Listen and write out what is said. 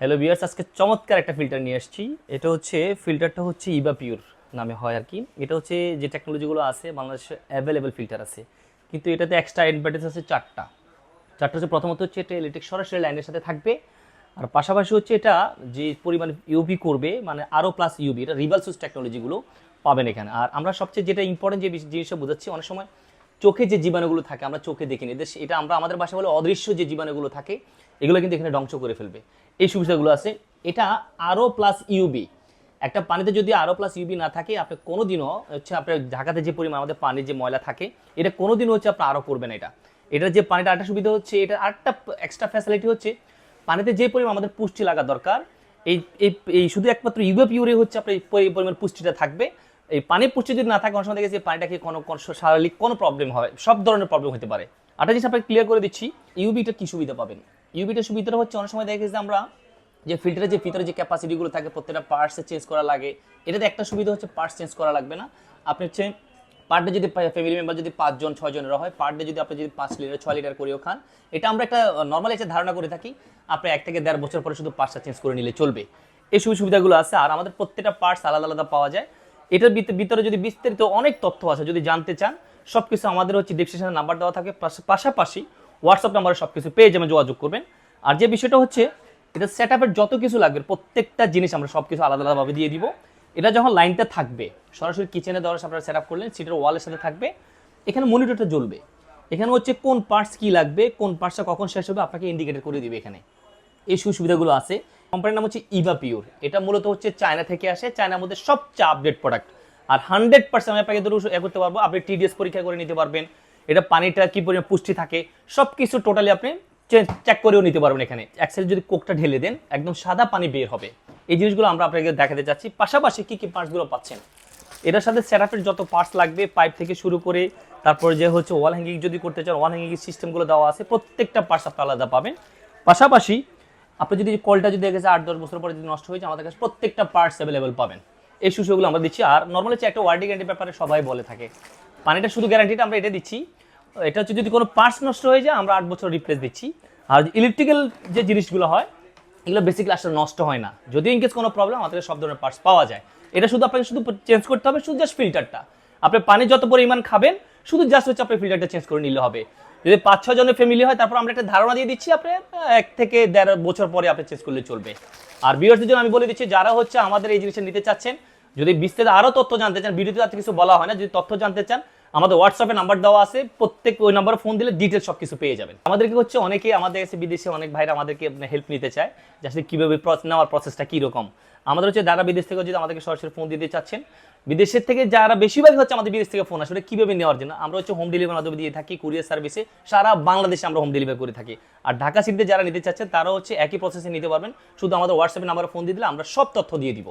Hello বিয়ার্স আজকে চমৎকার একটা ফিল্টার নিয়ে আসছি। এটা হচ্ছে ফিল্টারটা হচ্ছে ইবা পিওর নামে হয় আর কি। এটা হচ্ছে যে টেকনোলজিগুলো আছে, বাংলাদেশে অ্যাভেলেবেল ফিল্টার আছে। কিন্তু এটাতে এক্সট্রা অ্যাডভার্টাইজ আছে চারটা। চারটা হচ্ছে প্রথমত হচ্ছে এটা ইলেকট্রিক সরাসরি লাইনের সাথে থাকবে। আর পাশাপাশি হচ্ছে এটা যে পরিমাণ ইউবি করবে মানে আরও প্লাস ইউবি এটা রিভালসুস টেকনোলজিগুলো পাবেন এখানে। আর আমরা সবচেয়ে যেটা ইম্পর্টেন্ট যে জিনিসটা বোঝাচ্ছি, অনেক সময় চোখে যে জীবাণুগুলো থাকে, আমরা চোখে দেখিনি। এদের এটা আমরা আমাদের বাসায় বলে অদৃশ্য যে জীবাণুগুলো থাকে, এগুলো কিন্তু এখানে ধ্বংস করে ফেলবে। এই সুবিধাগুলো আছে। এটা আরও প্লাস ইউবি একটা পানিতে যদি আরও প্লাস ইউবি না থাকে, আপনি কোনোদিনও হচ্ছে আপনার ঢাকাতে যে পরিমাণ আমাদের পানির যে ময়লা থাকে, এটা কোনোদিনও হচ্ছে আপনি আরও করবেন এটা। এটার যে পানিটা আরেকটা সুবিধা হচ্ছে, এটা আরেকটা এক্সট্রা ফ্যাসিলিটি হচ্ছে, পানিতে যে পরিমাণ আমাদের পুষ্টি লাগা দরকার, এই এই শুধু একমাত্র ইউবে পিউরে হচ্ছে আপনার পরিমাণ পুষ্টিটা থাকবে। এই পানির পুষ্টি যদি না থাকে, অনেক সময় দেখেছি পানিটা কি কোনো শারীরিক কোনো প্রবলেম হয়। সব ধরনের প্রবলেম হতে পারে। আরেকটা জিনিস আপনাকে ক্লিয়ার করে দিচ্ছি ইউবিটা কি সুবিধা পাবেন? ইউবিটার সুবিধাটা হচ্ছে অনেক সময় দেখেছি আমরা যে ফিল্টারের যে ভিতরে যে ক্যাপাসিটিগুলো থাকে, প্রত্যেকটা পার্টসে চেঞ্জ করা লাগে। এটাতে একটা সুবিধা হচ্ছে পার্টস চেঞ্জ করা লাগবে না। আপনি হচ্ছে পার ডে যদি ফ্যামিলি মেম্বার যদি পাঁচজন, ছয়জনের হয় পার ডে যদি আপনি যদি পাঁচ লিটার ছয় লিটার করেও খান, এটা আমরা একটা নর্মাল একটা ধারণা করে থাকি। আপনি এক থেকে দেড় বছর পরে শুধু পার্টসটা চেঞ্জ করে নিলে চলবে। এই সুবিধা সুবিধাগুলো আছে। আর আমাদের প্রত্যেকটা পার্টস আলাদা আলাদা পাওয়া যায়। এটার ভিত- ভিতরে যদি বিস্তারিত অনেক তথ্য আছে, যদি জানতে চান সব কিছু আমাদের হচ্ছে ডিসক্রিপশনে নাম্বার দেওয়া থাকে। পাশা- পাশাপাশি হোয়াটসঅ্যাপ নাম্বারে সব কিছু পেয়ে যাবেন, যোগাযোগ করবেন। আর যে বিষয়টা হচ্ছে, এটা সেট আপের যত কিছু লাগবে, প্রত্যেকটা জিনিস আমরা সব কিছু আলাদা আলাদাভাবে দিয়ে দিব। এটা যখন লাইনটা থাকবে, সরাসরি কিচেনে দেওয়ার আপনারা সেট আপ করলেন সিটের ওয়ালের সাথে থাকবে। এখানে মনিটরটা জ্বলবে। এখানে হচ্ছে কোন পার্টস কী লাগবে, কোন পার্টসটা কখন শেষ হবে, আপনাকে ইন্ডিকেটর করে দিবে এখানে। এই সুবিধাগুলো আছে। কোম্পানির নাম হচ্ছে ইভা পিওর এটা মূলত হচ্ছে চায়না থেকে আসে চায়নার মধ্যে সবচেয়ে আপডেট প্রোডাক্ট আর হান্ড্রেড পার্সেন্ট আমি আপনাকে এ করতে পারব, আপনি টিডিএস পরীক্ষা করে নিতে পারবেন। এটা পানিটা কি পরিমাণ পুষ্টি থাকে সব কিছু টোটালি আপনি চেক করেও নিতে পারবেন এখানে। এক্সেল যদি কোকটা ঢেলে দেন, একদম সাদা পানি বের হবে। এই জিনিসগুলো আমরা আপনাকে দেখাতে চাচ্ছি। পাশাপাশি কী কী পার্টসগুলো পাচ্ছেন? এটার সাথে সেটআপের যত পার্টস লাগবে পাইপ থেকে শুরু করে, তারপর যে হচ্ছে ওয়াল হ্যাঙ্গিং যদি করতে চান ওয়াল হ্যাঙ্গিং সিস্টেমগুলো দেওয়া আছে, প্রত্যেকটা পার্টস আপনি আলাদা পাবেন। পাশাপাশি আপনি যদি কলটা যদি দেখেছে আট, দশ বছর পরে যদি নষ্ট হয়ে যায়, আমাদের কাছে প্রত্যেকটা পার্টস অ্যাভেলেবেল পাবেন। এই সুযোগগুলো আমরা দিচ্ছি। আর নর্মালি হচ্ছে একটা ওয়ারেন্টি গ্যারান্টি ব্যাপারে সবাই বলে থাকে। পানিটা শুধু গ্যারান্টিটা আমরা এটা দিচ্ছি। এটা হচ্ছে যদি কোনো পার্টস নষ্ট হয়ে যায়, আমরা আট বছর রিপ্লেস দিচ্ছি। আর ইলেকট্রিক্যাল যে জিনিসগুলো হয়, এগুলো বেসিক্যালি আসলে নষ্ট হয় না। যদি ইনকেস কোনো প্রবলেম আমাদের সব ধরনের পার্টস পাওয়া যায়। এটা শুধু আপনাকে শুধু চেঞ্জ করতে হবে, শুধু জাস্ট ফিল্টারটা আপনি পানি যত পরিমাণ খাবেন, শুধু জাস্ট হচ্ছে আপনি ফিল্টারটা চেঞ্জ করে নিলে হবে। যদি পাঁচ ছ জনের ফ্যামিলি হয়, তারপর আমরা একটা ধারণা দিয়ে দিচ্ছি আপনি এক থেকে দেড় বছর পরে আপনি চেঞ্জ করলে চলবে। আর বিয়ার্সদের জন্য আমি বলে দিচ্ছি, যারা হচ্ছে আমাদের এই জিনিসটা নিতে চাচ্ছেন, যদি বিস্তারিত আরও তথ্য জানতে চান, ভিডিওতে তাতে কিছু বলা হয় না, যদি তথ্য জানতে চান আমাদের হোয়াটসঅ্যাপে নাম্বার দেওয়া আছে, প্রত্যেক ওই নাম্বারে ফোন দিলে ডিটেলস সব কিছু পেয়ে যাবেন। আমাদেরকে হচ্ছে অনেকে আমাদের কাছে বিদেশে অনেক ভাইরা আমাদেরকে হেল্প নিতে চায়, যে আসলে কীভাবে নেওয়ার প্রসেসটা কীরকম। আমাদের হচ্ছে যারা বিদেশ থেকে যদি আমাদেরকে সরাসরি ফোন দিতে চাচ্ছেন, বিদেশের থেকে যারা বেশিরভাগ হচ্ছে আমাদের বিদেশ থেকে ফোন আসলে কীভাবে নেওয়ার জন্য? আমরা হচ্ছে হোম ডেলিভারি মাধ্যমে দিয়ে থাকি কুরিয়ার সার্ভিসে সারা বাংলাদেশে আমরা হোম ডেলিভারি করে থাকি। আর ঢাকা সিটিতে যারা নিতে চাচ্ছেন তারা হচ্ছে একই প্রসেসে নিতে পারবেন। শুধু আমাদের হোয়াটসঅ্যাপে নাম্বারে ফোন দিয়ে দিলে আমরা সব তথ্য দিয়ে দিব।